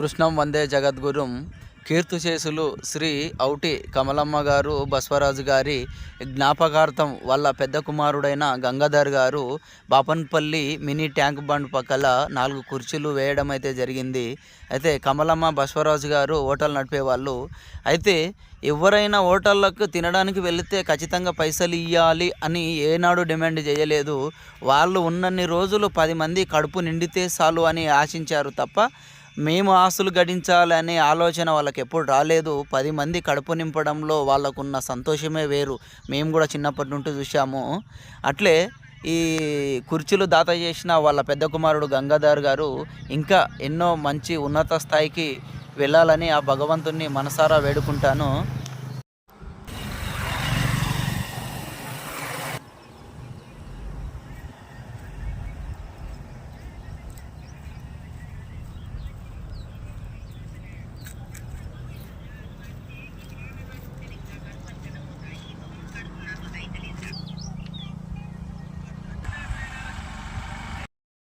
కృష్ణం వందే జగద్గురుం. కీర్తిశేషులు శ్రీ ఔటి కమలమ్మ గారు బసవరాజు గారి జ్ఞాపకార్థం వాళ్ళ పెద్ద కుమారుడైన గంగాధర్ గారు బాపన్పల్లి మినీ ట్యాంక్ బండ్ పక్కల నాలుగు కుర్చీలు వేయడం అయితే జరిగింది. అయితే కమలమ్మ బస్వరాజు గారు హోటల్ నడిపేవాళ్ళు. అయితే ఎవరైనా హోటళ్ళకు తినడానికి వెళితే ఖచ్చితంగా పైసలు ఇవ్వాలి అని ఏనాడు డిమాండ్ చేయలేదు. వాళ్ళు ఉన్నన్ని రోజులు పది మంది కడుపు నిండితే చాలు అని ఆశించారు తప్ప మేము ఆస్తులు గడించాలనే ఆలోచన వాళ్ళకి ఎప్పుడు రాలేదు. పది మంది కడుపు నింపడంలో వాళ్ళకున్న సంతోషమే వేరు. మేము కూడా చిన్నప్పటి నుండి చూసాము అట్లే ఈ కుర్చీలు దాత చేసిన వాళ్ళ పెద్ద కుమారుడు గంగాధర్ గారు ఇంకా ఎన్నో మంచి ఉన్నత స్థాయికి వెళ్ళాలని ఆ భగవంతుణ్ణి మనసారా వేడుకుంటాను.